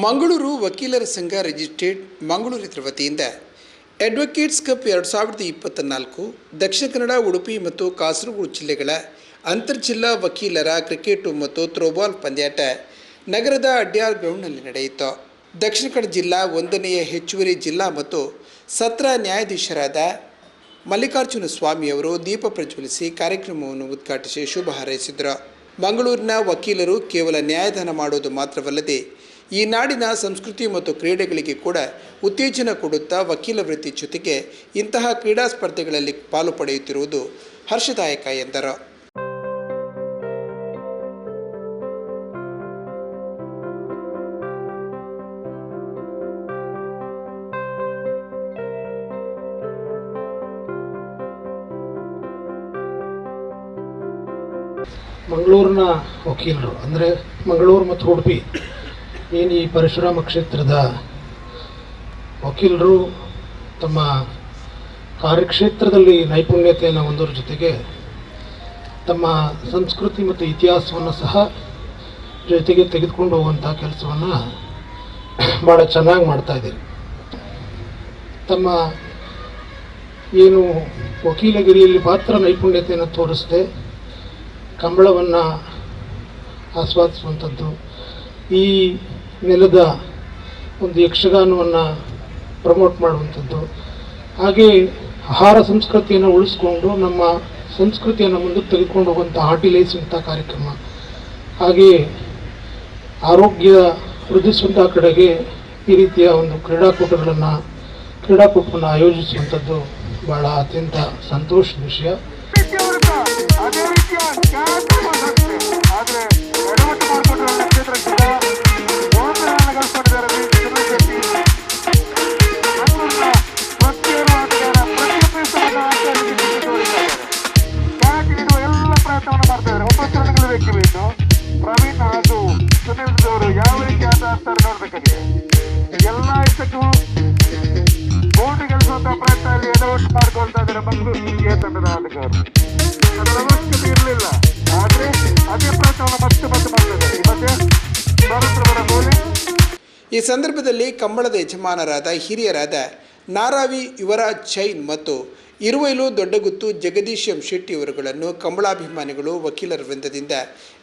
ಮಂಗಳೂರು ವಕೀಲರ ಸಂಘ ರಿಜಿಸ್ಟ್ರೇಡ್ ಮಂಗಳೂರು ಇದರ ವತಿಯಿಂದ ಅಡ್ವೊಕೇಟ್ಸ್ ಕಪ್ ಎರಡು ಸಾವಿರದ ಇಪ್ಪತ್ತ ನಾಲ್ಕು, ದಕ್ಷಿಣ ಕನ್ನಡ, ಉಡುಪಿ ಮತ್ತು ಕಾಸರಗೋಡು ಜಿಲ್ಲೆಗಳ ಅಂತರ್ಜಿಲ್ಲಾ ವಕೀಲರ ಕ್ರಿಕೆಟು ಮತ್ತು ಥ್ರೋಬಾಲ್ ಪಂದ್ಯಾಟ ನಗರದ ಅಡ್ಯಾರ್ ಗ್ರೌಂಡ್ನಲ್ಲಿ ನಡೆಯಿತು. ದಕ್ಷಿಣ ಕನ್ನಡ ಜಿಲ್ಲಾ ಒಂದನೆಯ ಹೆಚ್ಚುವರಿ ಜಿಲ್ಲಾ ಮತ್ತು ಸತ್ರ ನ್ಯಾಯಾಧೀಶರಾದ ಮಲ್ಲಿಕಾರ್ಜುನ ಸ್ವಾಮಿಯವರು ದೀಪ ಪ್ರಜ್ವಲಿಸಿ ಕಾರ್ಯಕ್ರಮವನ್ನು ಉದ್ಘಾಟಿಸಿ ಶುಭ ಹಾರೈಸಿದರು. ಮಂಗಳೂರಿನ ವಕೀಲರು ಕೇವಲ ನ್ಯಾಯದಾನ ಮಾಡುವುದು ಮಾತ್ರವಲ್ಲದೆ ಈ ನಾಡಿನ ಸಂಸ್ಕೃತಿ ಮತ್ತು ಕ್ರೀಡೆಗಳಿಗೆ ಕೂಡ ಉತ್ತೇಜನ ಕೊಡುತ್ತಾ ವಕೀಲ ವೃತ್ತಿ ಜೊತೆಗೆ ಇಂತಹ ಕ್ರೀಡಾ ಸ್ಪರ್ಧೆಗಳಲ್ಲಿ ಪಾಲು ಪಡೆಯುತ್ತಿರುವುದು ಹರ್ಷದಾಯಕ ಎಂದರು. ಮಂಗಳೂರಿನ ವಕೀಲರು, ಅಂದರೆ ಮಂಗಳೂರು ಮತ್ತು ಉಡುಪಿ ಏನು ಈ ಪರಶುರಾಮ ಕ್ಷೇತ್ರದ ವಕೀಲರು ತಮ್ಮ ಕಾರ್ಯಕ್ಷೇತ್ರದಲ್ಲಿ ನೈಪುಣ್ಯತೆಯನ್ನು ಹೊಂದೋದ್ರ ಜೊತೆಗೆ ತಮ್ಮ ಸಂಸ್ಕೃತಿ ಮತ್ತು ಇತಿಹಾಸವನ್ನು ಸಹ ಜೊತೆಗೆ ತೆಗೆದುಕೊಂಡು ಹೋಗುವಂಥ ಕೆಲಸವನ್ನು ಭಾಳ ಚೆನ್ನಾಗಿ ಮಾಡ್ತಾ ಇದ್ದೀರಿ. ತಮ್ಮ ಏನು ವಕೀಲಗಿರಿಯಲ್ಲಿ ಮಾತ್ರ ನೈಪುಣ್ಯತೆಯನ್ನು ತೋರಿಸದೆ ಕಂಬಳವನ್ನು ಆಸ್ವಾದಿಸುವಂಥದ್ದು ಈ ನೆಲದ ಒಂದು ಯಕ್ಷಗಾನವನ್ನು ಪ್ರಮೋಟ್ ಮಾಡುವಂಥದ್ದು. ಹಾಗೆ ಆಹಾರ ಸಂಸ್ಕೃತಿಯನ್ನು ಉಳಿಸ್ಕೊಂಡು ನಮ್ಮ ಸಂಸ್ಕೃತಿಯನ್ನು ಮುಂದಕ್ಕೆ ತೆಗೆದುಕೊಂಡು ಹೋಗುವಂಥ ಅಂತ ಕಾರ್ಯಕ್ರಮ. ಹಾಗೆಯೇ ಆರೋಗ್ಯ ವೃದ್ಧಿಸುವಂಥ ಕಡೆಗೆ ಈ ರೀತಿಯ ಒಂದು ಕ್ರೀಡಾಕೂಟಗಳನ್ನು ಕ್ರೀಡಾಕೂಟವನ್ನು ಆಯೋಜಿಸುವಂಥದ್ದು ಬಹಳ ಅತ್ಯಂತ ಸಂತೋಷದ ವಿಷಯ. ಪ್ರಯತ್ನದಲ್ಲಿ ಎಡವಟ್ಟು ಮಾಡ್ಕೊಳ್ತಾ ಇದ್ದಾರೆ. ಮಂಗಳೂರು ಎ ತಂಡದ ಆಟಗಾರರು ಅದರ ಅವಶ್ಯಕತೆ ಇರಲಿಲ್ಲ. ಆದ್ರೆ ಅದೇ ಪ್ರಯತ್ನವನ್ನು ಮತ್ತೆ ಮತ್ತೆ ಮಾಡ್ತಾ ಇದ್ದಾರೆ. ಈ ಮಧ್ಯೆ ಭಾರತವರ ಗೋಲಿ ಈ ಸಂದರ್ಭದಲ್ಲಿ ಕಂಬಳದ ಯಜಮಾನರಾದ ಹಿರಿಯರಾದ ನಾರಾವಿ ಯುವರಾಜ್ ಜೈನ್ ಮತ್ತು ಇರುವೈಲು ದೊಡ್ಡಗುತ್ತು ಜಗದೀಶ್ ಎಂ ಶೆಟ್ಟಿ ಅವರುಗಳನ್ನು ಕಂಬಳಾಭಿಮಾನಿಗಳು ವಕೀಲರ ವೃಂದದಿಂದ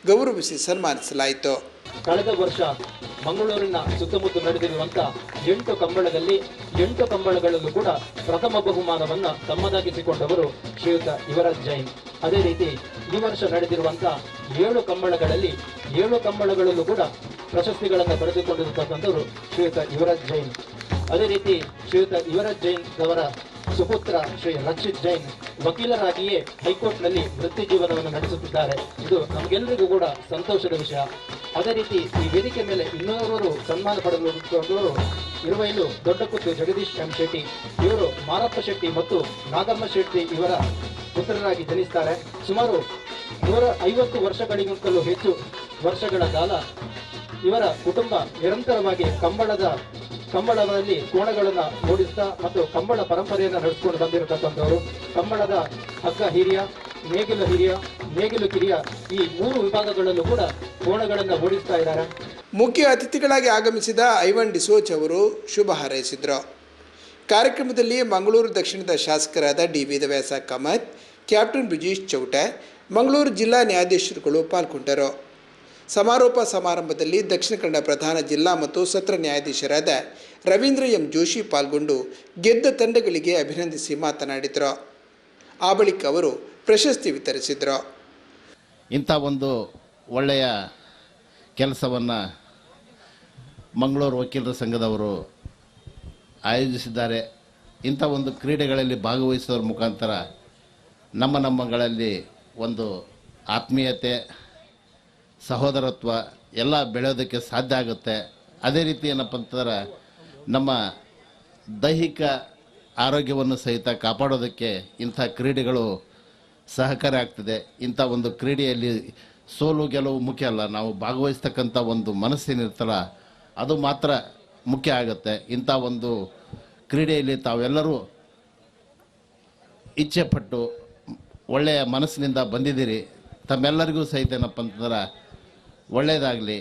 ಗೌರವಿಸಿ ಸನ್ಮಾನಿಸಲಾಯಿತು. ಕಳೆದ ವರ್ಷ ಮಂಗಳೂರಿನ ಸುತ್ತಮುತ್ತ ನಡೆದಿರುವಂತಹ ಎಂಟು ಕಂಬಳದಲ್ಲಿ ಎಂಟು ಕಂಬಳಗಳಲ್ಲೂ ಕೂಡ ಪ್ರಥಮ ಬಹುಮಾನವನ್ನ ತಮ್ಮದಾಗಿಸಿಕೊಂಡವರು ಶ್ರೀಯುತ ಯುವರಾಜ್ ಜೈನ್. ಅದೇ ರೀತಿ ಈ ವರ್ಷ ನಡೆದಿರುವಂತಹ ಏಳು ಕಂಬಳಗಳಲ್ಲಿ ಏಳು ಕಂಬಳಗಳಲ್ಲೂ ಕೂಡ ಪ್ರಶಸ್ತಿಗಳನ್ನು ಪಡೆದುಕೊಂಡಿರತಕ್ಕಂಥವರು ಶ್ರೀಯುತ ಯುವರಾಜ್ ಜೈನ್. ಅದೇ ರೀತಿ ಶ್ರೀಯುತ ಯುವರಾಜ್ ಜೈನ್ ಅವರ ಸುಪುತ್ರ ಶ್ರೀ ರಕ್ಷಿತ್ ಜೈನ್ ವಕೀಲರಾಗಿಯೇ ಹೈಕೋರ್ಟ್ನಲ್ಲಿ ವೃತ್ತಿ ಜೀವನವನ್ನು ನಡೆಸುತ್ತಿದ್ದಾರೆ. ಇದು ನಮಗೆಲ್ಲರಿಗೂ ಕೂಡ ಸಂತೋಷದ ವಿಷಯ. ಅದೇ ರೀತಿ ಈ ವೇದಿಕೆ ಮೇಲೆ ಇನ್ನೂರವರು ಸನ್ಮಾನ ಪಡೆದು ಇರುವ ದೊಡ್ಡ ದೊಡ್ಡಕುತ್ತು ಜಗದೀಶ್ ಎಂ ಶೆಟ್ಟಿ. ಇವರು ಮಾರಪ್ಪ ಶೆಟ್ಟಿ ಮತ್ತು ನಾಗಮ್ಮ ಶೆಟ್ಟಿ ಇವರ ಪುತ್ರರಾಗಿ ಜನಿಸ್ತಾರೆ. ಸುಮಾರು ನೂರ ಐವತ್ತು ವರ್ಷಗಳಿಗಿಂತಲೂ ಹೆಚ್ಚು ವರ್ಷಗಳ ಕಾಲ ಇವರ ಕುಟುಂಬ ನಿರಂತರವಾಗಿ ಕಂಬಳದ ಕಂಬಳದಲ್ಲಿ ಕೋಣಗಳನ್ನು ಓಡಿಸ್ತಾ ಮತ್ತು ಕಂಬಳ ಪರಂಪರೆಯನ್ನು ನಡೆಸಿಕೊಂಡು ಬಂದಿರತಕ್ಕಂಥವರು ಕಂಬಳದ ಹಗ್ಗ ಹಿರಿಯ, ನೇಗಿಲು ಹಿರಿಯ, ನೇಗಿಲು ಕಿರಿಯ ಈ ಮೂರು ವಿಭಾಗಗಳಲ್ಲೂ ಕೂಡ ಕೋಣಗಳನ್ನು ಓಡಿಸ್ತಾ ಇದ್ದಾರೆ. ಮುಖ್ಯ ಅತಿಥಿಗಳಾಗಿ ಆಗಮಿಸಿದ ಐವನ್ ಡಿಸೋಚ್ ಅವರು ಶುಭ ಹಾರೈಸಿದರು. ಕಾರ್ಯಕ್ರಮದಲ್ಲಿ ಮಂಗಳೂರು ದಕ್ಷಿಣದ ಶಾಸಕರಾದ ಡಿ ವೇದವ್ಯಾಸ ಕಾಮತ್, ಕ್ಯಾಪ್ಟನ್ ಬ್ರಿಜೇಶ್ ಚೌಟೆ, ಮಂಗಳೂರು ಜಿಲ್ಲಾ ನ್ಯಾಯಾಧೀಶರುಗಳು ಪಾಲ್ಗೊಂಡರು. ಸಮಾರೋಪ ಸಮಾರಂಭದಲ್ಲಿ ದಕ್ಷಿಣ ಕನ್ನಡ ಪ್ರಧಾನ ಜಿಲ್ಲಾ ಮತ್ತು ಸತ್ರ ನ್ಯಾಯಾಧೀಶರಾದ ರವೀಂದ್ರ ಎಂ ಜೋಶಿ ಪಾಲ್ಗೊಂಡು ಗೆದ್ದ ತಂಡಗಳಿಗೆ ಅಭಿನಂದಿಸಿ ಮಾತನಾಡಿದರು. ಆ ಬಳಿಕ ಅವರು ಪ್ರಶಸ್ತಿ ವಿತರಿಸಿದರು. ಇಂಥ ಒಂದು ಒಳ್ಳೆಯ ಕೆಲಸವನ್ನು ಮಂಗಳೂರು ವಕೀಲರ ಸಂಘದವರು ಆಯೋಜಿಸಿದ್ದಾರೆ. ಇಂಥ ಒಂದು ಕ್ರೀಡೆಗಳಲ್ಲಿ ಭಾಗವಹಿಸೋದ್ರ ಮುಖಾಂತರ ನಮ್ಮ ನಮ್ಮಗಳಲ್ಲಿ ಒಂದು ಆತ್ಮೀಯತೆ ಸಹೋದರತ್ವ ಎಲ್ಲ ಬೆಳೆಯೋದಕ್ಕೆ ಸಾಧ್ಯ ಆಗುತ್ತೆ. ಅದೇ ರೀತಿ ಏನಪ್ಪ ಅಂತಂದ್ರೆ ನಮ್ಮ ದೈಹಿಕ ಆರೋಗ್ಯವನ್ನು ಸಹಿತ ಕಾಪಾಡೋದಕ್ಕೆ ಇಂಥ ಕ್ರೀಡೆಗಳು ಸಹಕಾರಿ ಆಗ್ತದೆ. ಇಂಥ ಒಂದು ಕ್ರೀಡೆಯಲ್ಲಿ ಸೋಲು ಗೆಲುವು ಮುಖ್ಯ ಅಲ್ಲ. ನಾವು ಭಾಗವಹಿಸ್ತಕ್ಕಂಥ ಒಂದು ಮನಸ್ಸೇನಿರ್ತಲ್ಲ ಅದು ಮಾತ್ರ ಮುಖ್ಯ ಆಗುತ್ತೆ. ಇಂಥ ಒಂದು ಕ್ರೀಡೆಯಲ್ಲಿ ತಾವೆಲ್ಲರೂ ಇಚ್ಛೆಪಟ್ಟು ಒಳ್ಳೆಯ ಮನಸ್ಸಿನಿಂದ ಬಂದಿದ್ದೀರಿ. ತಮ್ಮೆಲ್ಲರಿಗೂ ಸಹಿತ ಏನಪ್ಪ ಅಂತಂದ್ರೆ ಒಳ್ಳೆಯದಾಗಲಿ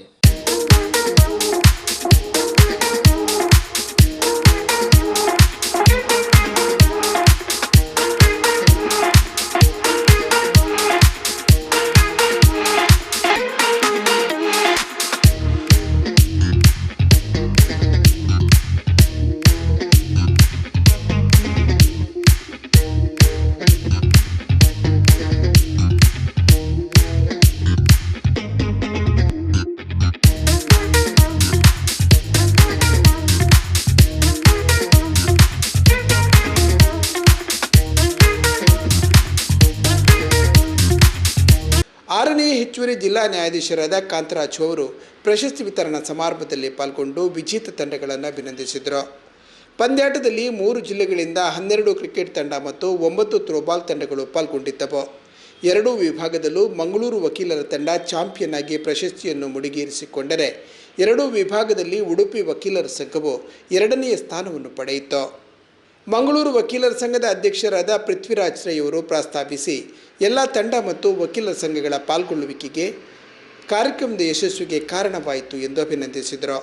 ಹೆಚ್ಚುವರಿ ಜಿಲ್ಲಾ ನ್ಯಾಯಾಧೀಶರಾದ ಕಾಂತರಾಜು ಅವರು ಪ್ರಶಸ್ತಿ ವಿತರಣಾ ಸಮಾರಂಭದಲ್ಲಿ ಪಾಲ್ಗೊಂಡು ವಿಜೇತ ತಂಡಗಳನ್ನು ಅಭಿನಂದಿಸಿದರು. ಪಂದ್ಯಾಟದಲ್ಲಿ ಮೂರು ಜಿಲ್ಲೆಗಳಿಂದ ಹನ್ನೆರಡು ಕ್ರಿಕೆಟ್ ತಂಡ ಮತ್ತು ಒಂಬತ್ತು ಥ್ರೋಬಾಲ್ ತಂಡಗಳು ಪಾಲ್ಗೊಂಡಿದ್ದವು. ಎರಡೂ ವಿಭಾಗದಲ್ಲೂ ಮಂಗಳೂರು ವಕೀಲರ ತಂಡ ಚಾಂಪಿಯನ್ ಆಗಿ ಪ್ರಶಸ್ತಿಯನ್ನು ಮುಡಿಗೇರಿಸಿಕೊಂಡರೆ, ಎರಡೂ ವಿಭಾಗದಲ್ಲಿ ಉಡುಪಿ ವಕೀಲರ ಸಂಘವು ಎರಡನೆಯ ಸ್ಥಾನವನ್ನು ಪಡೆಯಿತು. ಮಂಗಳೂರು ವಕೀಲರ ಸಂಘದ ಅಧ್ಯಕ್ಷರಾದ ಪೃಥ್ವಿರಾಜ್ ರೈ ಪ್ರಸ್ತಾಪಿಸಿ, ಎಲ್ಲ ತಂಡ ಮತ್ತು ವಕೀಲರ ಸಂಘಗಳ ಪಾಲ್ಗೊಳ್ಳುವಿಕೆಗೆ ಕಾರ್ಯಕ್ರಮದ ಯಶಸ್ವಿಗೆ ಕಾರಣವಾಯಿತು ಎಂದು ಅಭಿನಂದಿಸಿದರು.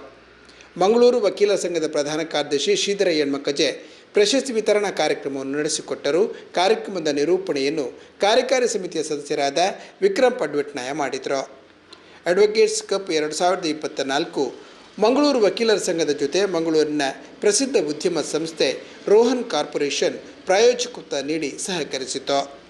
ಮಂಗಳೂರು ವಕೀಲರ ಸಂಘದ ಪ್ರಧಾನ ಕಾರ್ಯದರ್ಶಿ ಶ್ರೀಧರ ಯಣ್ಮಕಜೆ ಪ್ರಶಸ್ತಿ ವಿತರಣಾ ಕಾರ್ಯಕ್ರಮವನ್ನು ನಡೆಸಿಕೊಟ್ಟರು. ಕಾರ್ಯಕ್ರಮದ ನಿರೂಪಣೆಯನ್ನು ಕಾರ್ಯಕಾರಿ ಸಮಿತಿಯ ಸದಸ್ಯರಾದ ವಿಕ್ರಮ್ ಪಡ್ವೆಟ್ನಾಯ ಮಾಡಿದರು. ಅಡ್ವೊಕೇಟ್ಸ್ ಕಪ್ ಎರಡು ಸಾವಿರದ ಇಪ್ಪತ್ತ ನಾಲ್ಕು ಮಂಗಳೂರು ವಕೀಲರ ಸಂಘದ ಜೊತೆ ಮಂಗಳೂರಿನ ಪ್ರಸಿದ್ಧ ಉದ್ಯಮ ಸಂಸ್ಥೆ ರೋಹನ್ ಕಾರ್ಪೊರೇಷನ್ ಪ್ರಾಯೋಜಕತ್ವ ನೀಡಿ ಸಹಕರಿಸಿತು.